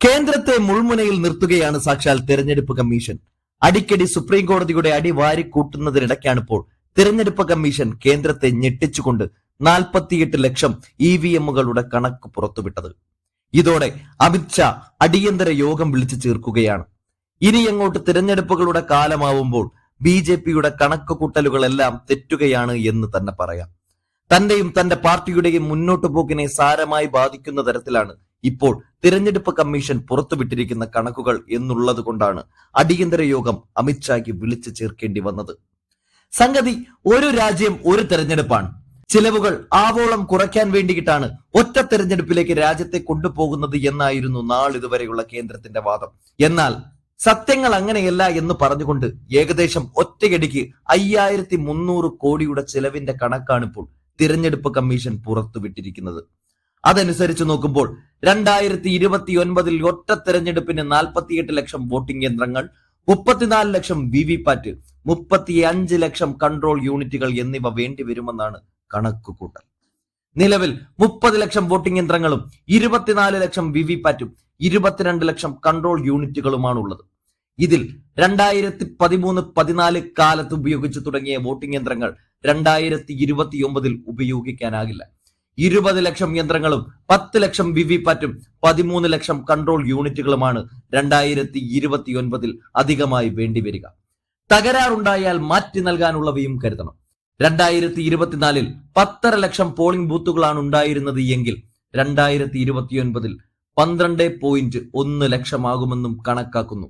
കേന്ദ്രത്തെ മുൾമുനയിൽ നിർത്തുകയാണ് സാക്ഷാൽ തെരഞ്ഞെടുപ്പ് കമ്മീഷൻ. അടിക്കടി സുപ്രീം കോടതിയുടെ അടി വാരിക്കൂട്ടുന്നതിനിടയ്ക്കാണിപ്പോൾ തെരഞ്ഞെടുപ്പ് കമ്മീഷൻ കേന്ദ്രത്തെ ഞെട്ടിച്ചുകൊണ്ട് നാൽപ്പത്തിയെട്ട് ലക്ഷം ഇ വി എമ്മുകളുടെ കണക്ക് പുറത്തുവിട്ടത്. ഇതോടെ അമിത്ഷാ അടിയന്തര യോഗം വിളിച്ചു ചേർക്കുകയാണ്. ഇനി അങ്ങോട്ട് തിരഞ്ഞെടുപ്പുകളുടെ കാലമാവുമ്പോൾ ബി ജെ പിയുടെ കണക്ക് കൂട്ടലുകളെല്ലാം തെറ്റുകയാണ് എന്ന് തന്നെ പറയാം. തന്റെയും തന്റെ പാർട്ടിയുടെയും മുന്നോട്ടു പോക്കിനെ സാരമായി ബാധിക്കുന്ന തരത്തിലാണ് ഇപ്പോൾ തിരഞ്ഞെടുപ്പ് കമ്മീഷൻ പുറത്തുവിട്ടിരിക്കുന്ന കണക്കുകൾ എന്നുള്ളത് കൊണ്ടാണ് അടിയന്തര യോഗം അമിത്ഷായ്ക്ക് വിളിച്ചു ചേർക്കേണ്ടി വന്നത്. സംഗതി ഒരു രാജ്യം ഒരു തെരഞ്ഞെടുപ്പാണ്. ചിലവുകൾ ആവോളം കുറയ്ക്കാൻ വേണ്ടിയിട്ടാണ് ഒറ്റ തെരഞ്ഞെടുപ്പിലേക്ക് രാജ്യത്തെ കൊണ്ടുപോകുന്നത് എന്നായിരുന്നു നാളിതുവരെയുള്ള കേന്ദ്രത്തിന്റെ വാദം. എന്നാൽ സത്യങ്ങൾ അങ്ങനെയല്ല എന്ന് പറഞ്ഞുകൊണ്ട് ഏകദേശം ഒറ്റയടിക്ക് അയ്യായിരത്തി മുന്നൂറ് കോടിയുടെ ചെലവിന്റെ കണക്കാണിപ്പോൾ തിരഞ്ഞെടുപ്പ് കമ്മീഷൻ പുറത്തുവിട്ടിരിക്കുന്നത്. അതനുസരിച്ച് നോക്കുമ്പോൾ രണ്ടായിരത്തി ഇരുപത്തി ഒൻപതിൽ ഒറ്റ തെരഞ്ഞെടുപ്പിന് നാൽപ്പത്തിയെട്ട് ലക്ഷം വോട്ടിംഗ് യന്ത്രങ്ങൾ മുപ്പത്തിനാല് ലക്ഷം വി വി പാറ്റ് മുപ്പത്തി അഞ്ച് ലക്ഷം കൺട്രോൾ യൂണിറ്റുകൾ എന്നിവ വേണ്ടിവരുമെന്നാണ് കണക്കുകൂട്ടൽ നിലവിൽ മുപ്പത് ലക്ഷം വോട്ടിംഗ് യന്ത്രങ്ങളും ഇരുപത്തിനാല് ലക്ഷം വി വി പാറ്റും ഇരുപത്തിരണ്ട് ലക്ഷം കൺട്രോൾ യൂണിറ്റുകളുമാണ് ഉള്ളത് ഇതിൽ രണ്ടായിരത്തി പതിമൂന്ന് പതിനാല് കാലത്ത് ഉപയോഗിച്ചു തുടങ്ങിയ വോട്ടിംഗ് യന്ത്രങ്ങൾ രണ്ടായിരത്തി ഇരുപത്തി ഒമ്പതിൽ ഉപയോഗിക്കാനാകില്ല. ഇരുപത് ലക്ഷം യന്ത്രങ്ങളും പത്ത് ലക്ഷം വി വി പാറ്റും പതിമൂന്ന് ലക്ഷം കൺട്രോൾ യൂണിറ്റുകളുമാണ് രണ്ടായിരത്തി ഇരുപത്തി ഒൻപതിൽ അധികമായി വേണ്ടിവരിക തകരാറുണ്ടായാൽ മാറ്റി നൽകാനുള്ളവയും കരുതണം. രണ്ടായിരത്തി ഇരുപത്തിനാലിൽ പത്തര ലക്ഷം പോളിംഗ് ബൂത്തുകളാണ് ഉണ്ടായിരുന്നത് എങ്കിൽ രണ്ടായിരത്തി ഇരുപത്തിയൊൻപതിൽ പന്ത്രണ്ട് പോയിന്റ് ഒന്ന് ലക്ഷമാകുമെന്നും കണക്കാക്കുന്നു.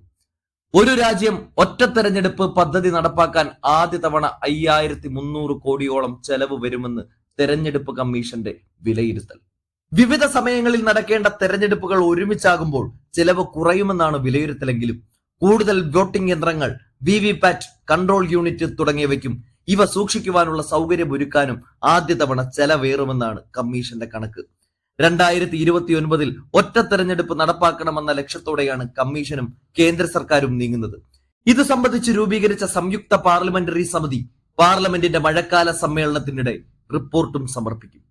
ഒരു രാജ്യം ഒറ്റ തെരഞ്ഞെടുപ്പ് പദ്ധതി നടപ്പാക്കാൻ ആദ്യ തവണ അയ്യായിരത്തി മുന്നൂറ് കോടിയോളം ചെലവ് വരുമെന്ന് തെരഞ്ഞെടുപ്പ് കമ്മീഷന്റെ വിലയിരുത്തൽ. വിവിധ സമയങ്ങളിൽ നടക്കേണ്ട തെരഞ്ഞെടുപ്പുകൾ ഒരുമിച്ചാകുമ്പോൾ ചെലവ് കുറയുമെന്നാണ് വിലയിരുത്തലെങ്കിലും കൂടുതൽ വോട്ടിംഗ് യന്ത്രങ്ങൾ V V PAT control unit തുടങ്ങിയവയ്ക്കും ഇവ സൂക്ഷിക്കുവാനുള്ള സൗകര്യം ഒരുക്കാനും ആദ്യ തവണ ചെലവേറുമെന്നാണ് കമ്മീഷന്റെ കണക്ക്. രണ്ടായിരത്തി ഇരുപത്തി ഒൻപതിൽ ഒറ്റ തെരഞ്ഞെടുപ്പ് നടപ്പാക്കണമെന്ന ലക്ഷ്യത്തോടെയാണ് കമ്മീഷനും കേന്ദ്ര സർക്കാരും നീങ്ങുന്നത്. ഇത് സംബന്ധിച്ച് രൂപീകരിച്ച സംയുക്ത പാർലമെന്ററി സമിതി പാർലമെന്റിന്റെ മഴക്കാല സമ്മേളനത്തിനിടെ റിപ്പോർട്ടും സമർപ്പിക്കും.